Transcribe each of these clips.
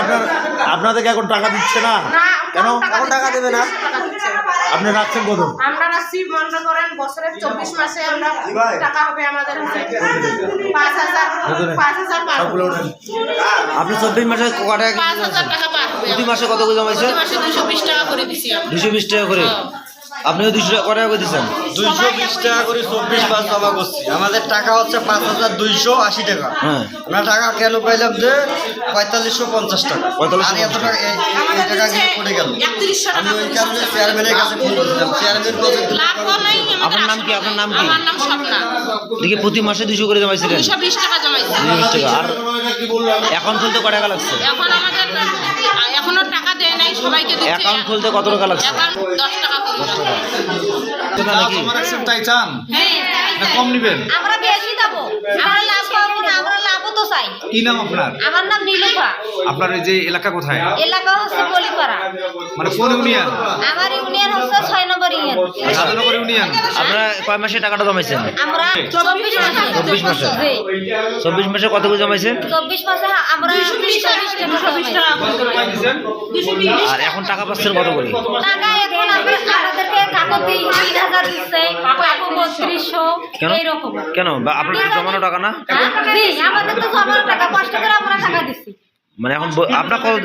আপনার আপনাদেরকে এখন টাকা দিচ্ছে না? কেন? এখন টাকা দেবে না? আপনি রাখছেন কত আমরা রাখছি মনে করেন বছরের চব্বিশ মাসে আমরা টাকা হবে আমাদের পাঁচ হাজার পাঁচ হাজার। আপনি চব্বিশ মাসে টাকা পাঁচ হাজার টাকা প্রতি মাসে কত করে জমাইছে? প্রতি মাসে দুশো বিশ টাকা করে দিছি দুশো বিশ টাকা করে? আপনিও দুশো টাকা করে দিচ্ছেন দুইশো বিশ টাকা করে চব্বিশ মাস জমা করছি আমাদের টাকা হচ্ছে পাঁচ হাজার দুইশো আশি টাকা। হ্যাঁ। আমরা টাকা কেন পাইলাম যে পঁয়তাল্লিশশো পঞ্চাশ টাকা। 4550 আর এত টাকা এই- টাকা গিয়ে পড়ে গেল। আমি টাকা ওই কারণে চেয়ারম্যানের কাছে ফোন করেছিলাম। চেয়ারম্যান আপনার নাম কি? আপনার নাম কি? দেখি প্রতি মাসে দুশো করে জমাইছিলেন দুশো বিশ টাকা জমাইছি। আর এখন খুলতে ক টাকা লাগছে? এখন আমাদের এখনও সবাইকে অ্যাকাউন্ট খুলতে কত টাকা লাগছে? দশ টাকা নাকি? তাই চান? কম নিবেন? আমরা বেশি দেবো। আমরা লাভ পাবো না আমরা তো চাই। কি নাম আপনার? আমার নাম নীলুফা। আপনার এই যে এলাকা কোথায়? এলাকা হচ্ছে বলিপাড়া। মানে কোন ইউনিয়ন? আমার ইউনিয়ন হচ্ছে ছয় নম্বর ইউনিয়ন। সাধারণনগর ইউনিয়ন। আপনারা কয় মাসে টাকাটা জমাইছেন? আমরা চব্বিশ মাসে। চব্বিশ মাসে। চব্বিশ মাসে কত করে জমাইছেন? চব্বিশ মাসে আমরা। আর এখন টাকা পাচ্ছেন কত করে? টাকা এখন আমরা আমাদেরকে কাকু তিন তিন হাজার দিচ্ছে কাকু বত্রিশশো কেন? এইরকম জমানো টাকা না? হ্যাঁ? আমাদের তো জমানো টাকা কষ্ট করে আমরা টাকা দিচ্ছি মানে এখন আপনার কত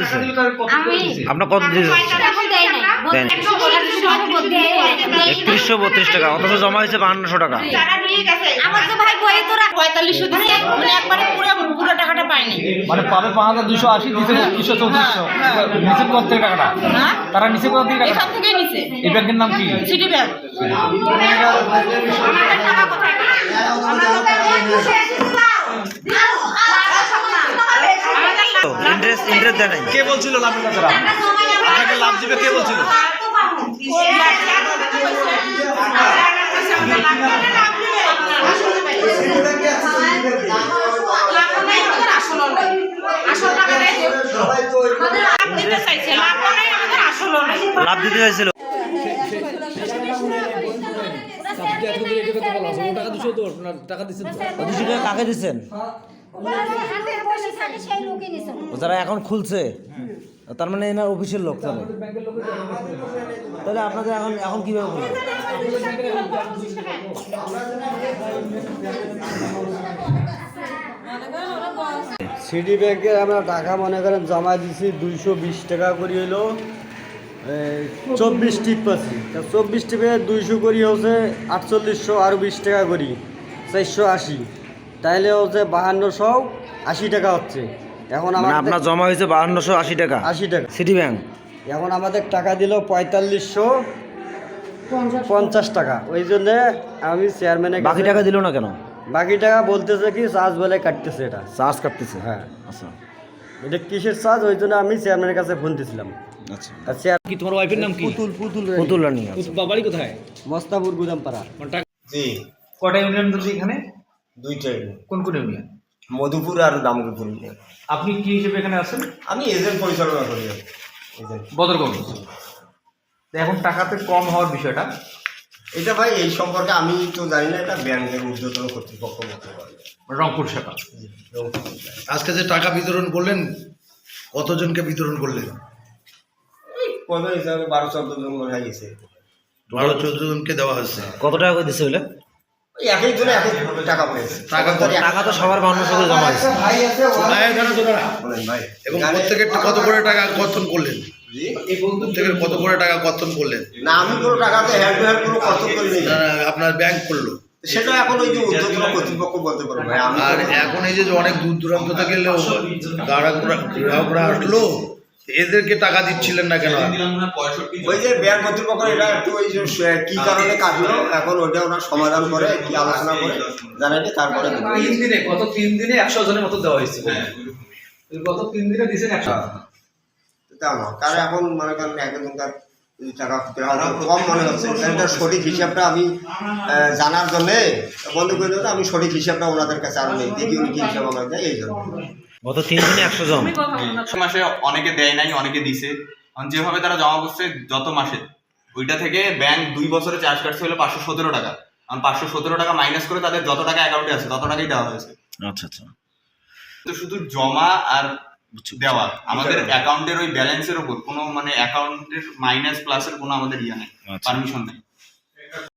আমি আপনার কত টাকা। একত্রিশশো বত্রিশ টাকা অথচ জমা হয়েছে বাহান্নশো টাকা। মানে পুরো পুরো টাকাটা পাইনি মানে পাবে পাঁচ হাজার দুশো আশি দিচ্ছে দুশো চৌত্রিশশো। নিচে কত থেকে টাকাটা। তারা নিচে কত থেকে টাকা এই ব্যাংকের নাম কি? City bank. ইন্টারেস্ট ইন্টারেস্ট দেয় নাই কে বলছিল লাভের কথাটা আপনাকে লাভ দিবে কে বলছিল আসলও নাই আসল টাকা নেই লাভ দিতে চাইছিল টাকা কাকে দিচ্ছেন যারা এখন খুলছে, তার মানে এনার অফিসের লোক তাহলে। তাহলে আপনাদের এখন এখন কীভাবে খুলবে? সিটি ব্যাংকে আমরা টাকা মনে করেন জমা দিছি দুইশো বিশ টাকা করে হইল চব্বিশ টিপ পাচ্ছি। চব্বিশ টিপে দুইশো করি হচ্ছে আটচল্লিশশো আরও বিশ টাকা করি, চারশো আশি। তাইলে হচ্ছে বাহান্নশো আশি টাকা হচ্ছে। এখন মানে আমার আপনার জমা হয়েছে বাহান্নশো আশি টাকা? আশি টাকা। সিটি ব্যাংক এখন আমাদের টাকা দিল পঁয়তাল্লিশশো পঞ্চাশ। টাকা। ওই জন্যে আমি চেয়ারম্যানে বাকি টাকা দিল না কেন? বাকি টাকা বলতেছে কি চার্জ বলে কাটতেছে এটা। চার্জ কাটতেছে? হ্যাঁ। আচ্ছা। এটা কিসের চার্জ? ওই জন্য আমি চেয়ারম্যানের কাছে ফোন দিয়েছিলাম আচ্ছা। আর কি তোমার ওয়াইফের নাম কি? পুতুল পুতুল পুতুল রানি বাড়ি কোথায়? মস্তাপুর গুদামপাড়া। জি। কটা ইউনিয়ন ধরছি এখানে দুইটাই কোন কোন ইউনিয়ন মধুপুর আর দামোদরপুর ইউনিয়ন। আপনি কি হিসেবে এখানে আছেন? আমি এজেন্ট পরিচালনা করি এজেন্ট বদরগঞ্জ এখন টাকাতে কম হওয়ার বিষয়টা? এটা ভাই এই সম্পর্কে আমি তো জানি না এটা ব্যাংকের ঊর্ধ্বতন কর্তৃপক্ষ বলতে পারবে রংপুর শাখা। আজকে যে টাকা বিতরণ করলেন কতজনকে বিতরণ করলেন? কত হিসাবে বারো চোদ্দ জন মনে হয় গেছে। বারো চোদ্দ জনকে দেওয়া হয়েছে। কত টাকা করে দিচ্ছে বলে? এক এক জনে এক এক টাকা পড়েছে টাকা কত? টাকা তো সবার বাহান্নশো করে জমা হয়েছে। ভাই আছে এই দাঁড়া। তো বলেন ভাই। এবং প্রত্যেকের কত করে টাকা কর্তন করলেন? প্রত্যেকের কত করে টাকা কর্তন করলেন? না আমি কোনো টাকাতে হ্যান্ড টু হ্যান্ড কোনো খরচ করিনি। না, না, আপনার ব্যাংক করল। সেটা এখন ওই যে কর্তৃপক্ষ বলতে পারবে। আর এখন এই যে অনেক দূর দূরান্ত থেকে গ্রাহকরা আসলো। এদেরকে টাকা দিচ্ছিলেন না কেন? ওই যে ব্যাংক কর্তৃপক্ষ এটা একটু ওই যে কি কারণে কাটলো এখন ওইটা ওনার সমাধান করে কি আলোচনা করে জানাইলে তারপরে তিন দিনে গত তিন দিনে একশো জনের মতো দেওয়া হয়েছে। গত তিন দিনে দিয়েছেন একশো। কারণ এখন মনে করেন একজনকার টাকা কম মনে হচ্ছে। সঠিক হিসাবটা আমি আহ, জানার জন্যে বন্ধু করে দেবো আমি সঠিক হিসাবটা ওনাদের কাছে আরও নেই। দেখি উনি কি হিসাব দেয় এই জন্য। গত তিন দিনে একশো জন। মাসে অনেকে দেয় নাই অনেকে দিছে। যেভাবে তারা জমা করছে যত মাসে। ওইটা থেকে ব্যাংক দুই বছরে চার্জ কাটছে হলো পাঁচশো সতেরো টাকা। কারণ পাঁচশো সতেরো টাকা মাইনাস করে তাদের যত টাকা অ্যাকাউন্টে আছে তত টাকাই দেওয়া হয়েছে। আচ্ছা আচ্ছা। তো শুধু জমা আর দেওয়া আমাদের অ্যাকাউন্টের ওই ব্যালেন্সের উপর কোনো মানে অ্যাকাউন্টের মাইনাস প্লাসের কোনো আমাদের ইয়ে নেই আচ্ছা। পারমিশন নেই।